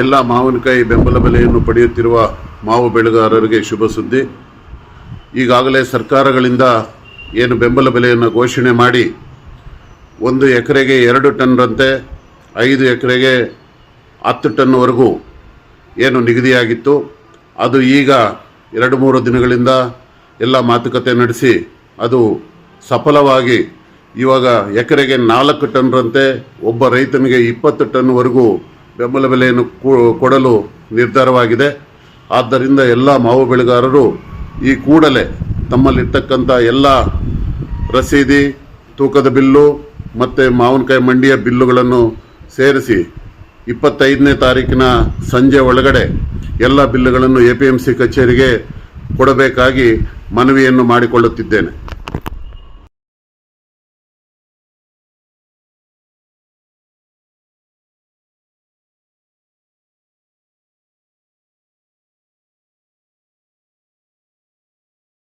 ಎಲ್ಲ ಮಾವಿನಕಾಯಿ ಬೆಂಬಲ ಬೆಲೆಯನ್ನು ಪಡೆಯುತ್ತಿರುವ ಮಾವು ಬೆಳೆಗಾರರಿಗೆ ಶುಭ ಸುದ್ದಿ. ಈಗಾಗಲೇ ಸರ್ಕಾರಗಳಿಂದ ಏನು ಬೆಂಬಲ ಬೆಲೆಯನ್ನು ಘೋಷಣೆ ಮಾಡಿ ಒಂದು ಎಕರೆಗೆ ಎರಡು ಟನ್ರಂತೆ ಐದು ಎಕರೆಗೆ ಹತ್ತು ಟನ್ವರೆಗೂ ಏನು ನಿಗದಿಯಾಗಿತ್ತು. ಅದು ಈಗ ಎರಡು ಮೂರು ದಿನಗಳಿಂದ ಎಲ್ಲ ಮಾತುಕತೆ ನಡೆಸಿ ಅದು ಸಫಲವಾಗಿ ಇವಾಗ ಎಕರೆಗೆ ನಾಲ್ಕು ಟನ್ರಂತೆ ಒಬ್ಬ ರೈತನಿಗೆ ಇಪ್ಪತ್ತು ಟನ್ವರೆಗೂ ಬೆಂಬಲ ಬೆಲೆಯನ್ನು ಕೊಡಲು ನಿರ್ಧಾರವಾಗಿದೆ. ಆದ್ದರಿಂದ ಎಲ್ಲ ಮಾವು ಬೆಳೆಗಾರರು ಈ ಕೂಡಲೇ ತಮ್ಮಲ್ಲಿರ್ತಕ್ಕಂಥ ಎಲ್ಲ ರಸೀದಿ, ತೂಕದ ಬಿಲ್ಲು ಮತ್ತು ಮಾವಿನಕಾಯಿ ಮಂಡಿಯ ಬಿಲ್ಲುಗಳನ್ನು ಸೇರಿಸಿ ಇಪ್ಪತ್ತೈದನೇ ತಾರೀಕಿನ ಸಂಜೆ ಒಳಗಡೆ ಎಲ್ಲ ಬಿಲ್ಲುಗಳನ್ನು ಎ ಪಿ ಎಂ ಸಿ ಕಚೇರಿಗೆ ಕೊಡಬೇಕಾಗಿ ಮನವಿಯನ್ನು ಮಾಡಿಕೊಳ್ಳುತ್ತಿದ್ದೇನೆ.